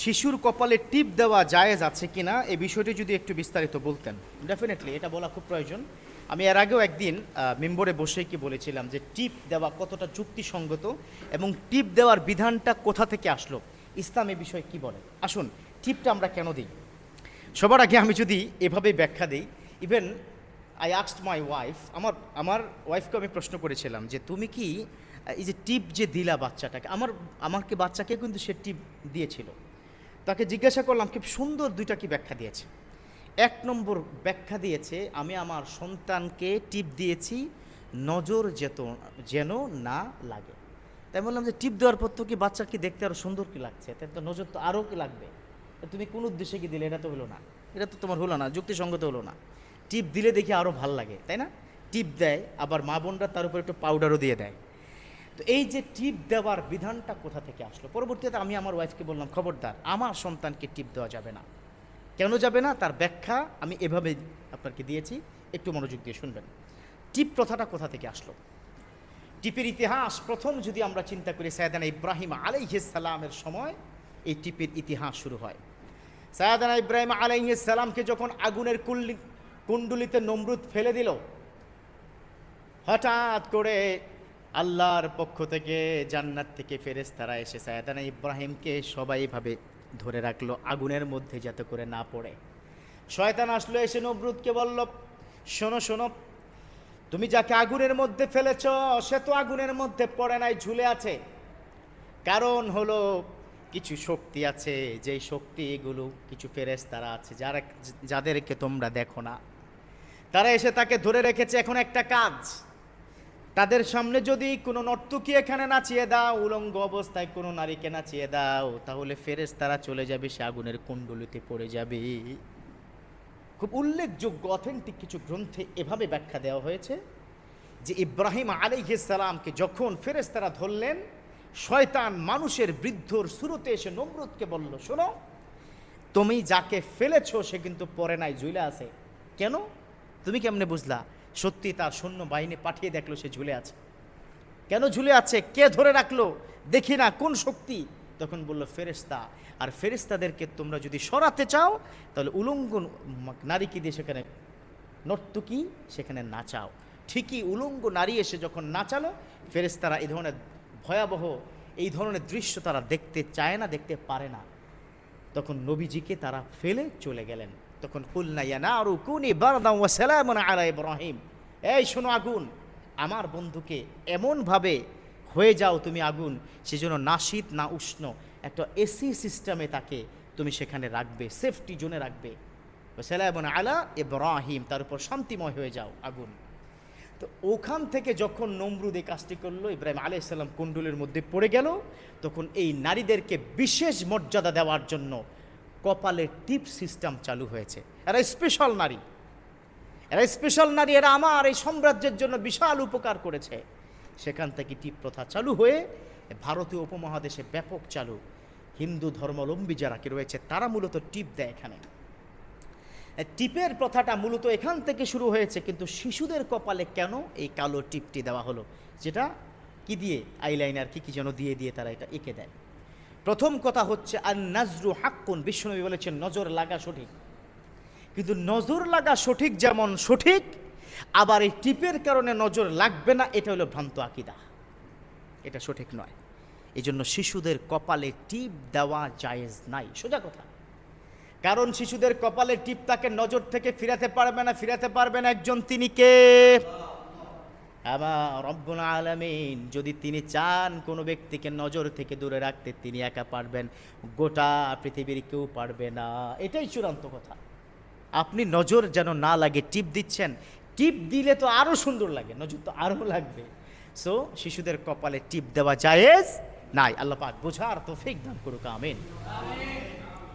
শিশুর কপালে টিপ দেওয়া জায়েজ আছে কিনা এই বিষয়টি যদি একটু বিস্তারিত বলতেন। ডেফিনেটলি এটা বলা খুব প্রয়োজন। আমি এর আগেও একদিন মেম্বরে বসে কি বলেছিলাম যে টিপ দেওয়া কতটা যুক্তিসঙ্গত এবং টিপ দেওয়ার বিধানটা কোথা থেকে আসলো? ইসলাম এ বিষয়ে কি বলে? আসুন, টিপটা আমরা কেন দিই? সবার আগে আমি যদি এভাবে ব্যাখ্যা দিই even I asked my wife আমার আমার ওয়াইফকে আমি প্রশ্ন করেছিলাম যে তুমি কি এই যে টিপ যে দিলা বাচ্চাটাকে, আমার, আমাকে বাচ্চাকে কিন্তু সে টিপ দিয়েছিল। তাকে জিজ্ঞাসা করলাম খুব সুন্দর দুইটা কি ব্যাখ্যা দিয়েছে? এক নম্বর ব্যাখ্যা দিয়েছে, আমি আমার সন্তানকে টিপ দিয়েছি, নজর যেত, যেন না লাগে। তাই বললাম যে, টিপ দেওয়ার পর তো কি বাচ্চার কি দেখতে আরও সুন্দর কি লাগছে? তাই তো নজর তো আরও কি লাগবে? তুমি কোন উদ্দেশ্যে কি দিলে? এটা তো হলো না। এটা তো তোমার হলো না, যুক্তিসঙ্গত হলো না। টিপ দিলে দেখি আরও ভালো লাগে, তাই না? টিপ দেয়, আবার মা বোনরা তার উপর একটু পাউডারও দিয়ে দেয়। তো এই যে টিপ দেওয়ার বিধানটা কোথা থেকে আসলো? পরবর্তীতে আমি আমার ওয়াইফকে বললাম, খবরদার, আমার সন্তানকে টিপ দেওয়া যাবে না। কেন যাবে না? তার ব্যাখ্যা আমি এভাবে আপনাকে দিয়েছি, একটু মনোযোগ দিয়ে শুনবেন। টিপ প্রথাটা কোথা থেকে আসলো? টিপের ইতিহাস প্রথম যদি আমরা চিন্তা করি, সায়দানা ইব্রাহিম আলাইহিসালামের সময় এই টিপের ইতিহাস শুরু হয়। সায়দানা ইব্রাহিম আলাইহিসালামকে যখন আগুনের কুল্লি কুণ্ডুলিতে নমরুদ ফেলে দিল, হঠাৎ করে আল্লাহর পক্ষ থেকে জান্নাত থেকে ফেরেশতারা এসে সায়দানা ইব্রাহিমকে সবাই ভাবে ধরে রাখল আগুনের মধ্যে যাতে করে না পড়ে। শয়তান আসলো এসে নমরুদকে বলল, শোনো শোনো, তুমি যাকে আগুনের মধ্যে ফেলেছ, সে তো আগুনের মধ্যে পড়ে নাই, ঝুলে আছে। কারণ হলো কিছু শক্তি আছে, যেই শক্তি এগুলো কিছু ফেরেস তারা আছে, যারা, যাদেরকে তোমরা দেখো না। তারা এসে তাকে ধরে রেখেছে এখন একটা কাজ। তাদের সামনে যদি কোনো নর্তকী এখানে নাচিয়ে দাও, উলঙ্গ অবস্থায় কোনো নারীকে নাচিয়ে দাও, তাহলে ফেরেস তারা চলে যাবে, সে আগুনের কুণ্ডলিতে পড়ে যাবে। খুব উল্লেখযোগ্য অথেন্টিক কিছু গ্রন্থে এভাবে ব্যাখ্যা দেওয়া হয়েছে যে ইব্রাহিম আলাইহিসালামকে যখন ফেরেশতারা ধরলেন, শয়তান মানুষের বৃদ্ধর শুরুতে এসে নমরুদকে বলল, শোনো, তুমি যাকে ফেলেছ সে কিন্তু পরে নাই, ঝুলে আছে। কেন? তুমি কেমনে বুঝলা? সত্যি তার সৈন্য বাহিনী পাঠিয়ে দেখল সে ঝুলে আছে। কেন ঝুলে আছে? কে ধরে রাখল? দেখি না, কোন শক্তি? তখন বলল ফেরেস্তা আর ফেরেস্তাদেরকে তোমরা যদি সরাতে চাও, তাহলে উলঙ্গ নারীকে দিয়ে সেখানে নর্তকী সেখানে নাচাও। ঠিকই উলঙ্গ নারী এসে যখন নাচালো ফেরেস্তারা এই ধরনের ভয়াবহ, এই ধরনের দৃশ্য তারা দেখতে চায় না, দেখতে পারে না। তখন নবীজিকে তারা ফেলে চলে গেলেন। তখন কুলনা ইয়া নারু কুনি বারদাম আলা ইব্রাহিম। এই শোনো আগুন, আমার বন্ধুকে এমনভাবে হয়ে যাও তুমি আগুন, সেজন্য না শীত, না উষ্ণ, একটা এসি সিস্টেমে তাকে তুমি সেখানে রাখবে সেফটি জোনে রাখবে। সালামুন আলা ইব্রাহিম, তার উপর শান্তিময় হয়ে যাও আগুন। তো ওখান থেকে যখন নমরুদ এই কাজটি করল, ইব্রাহিম আলাইসাল্লাম কুণ্ডুলের মধ্যে পড়ে গেল, তখন এই নারীদেরকে বিশেষ মর্যাদা দেওয়ার জন্য কপালে টিপ সিস্টেম চালু হয়েছে। এরা স্পেশাল নারী। এরা স্পেশাল নারী, এরা আমার এই সাম্রাজ্যের জন্য বিশাল উপকার করেছে। সেখান থেকে টিপ প্রথা চালু হয়ে ভারতীয় উপমহাদেশে ব্যাপক চালু। হিন্দু ধর্মাবলম্বী যারা কি রয়েছে, তারা মূলত টিপ দেয় এখানে। টিপের প্রথাটা মূলত এখান থেকে শুরু হয়েছে, কিন্তু শিশুদের কপালে কেন এই কালো টিপটি দেওয়া হলো? যেটা কি দিয়ে? আইলাইনার কি কি যেন দিয়ে দিয়ে তারা এটা এঁকে দেয়। প্রথম কথা হচ্ছে আর নাজরু হাক্কুন বিশ্বনবী বলেছেন, নজর লাগা সঠিক। কিন্তু নজর লাগা সঠিক যেমন সঠিক, আবার এই টিপের কারণে নজর লাগবে না, এটা হলো ভ্রান্ত আকিদা। এটা সঠিক নয়। এই জন্য শিশুদের কপালে টিপ দেওয়া জায়েজ নাই। সোজা কথা। কারণ শিশুদের কপালে টিপ তাকে নজর থেকে ফিরাতে পারবে না, ফিরাতে পারবে না একজন, তিনি কে? আমার রব্বুল আলমিন, যদি তিনি চান কোনো ব্যক্তিকে নজর থেকে দূরে রাখতে, তিনি একা পারবেন, গোটা পৃথিবীর কেউ পারবে না। এটাই চূড়ান্ত কথা। আপনি নজর যেন না লাগে, টিপ দিচ্ছেন, টিপ দিলে তো আরও সুন্দর লাগে, নজর তো আরও লাগবে। সো শিশুদের কপালে টিপ দেওয়া জায়েজ নাই। আল্লাহ পাক বোঝার তো ফেক দান করুক, আমিন।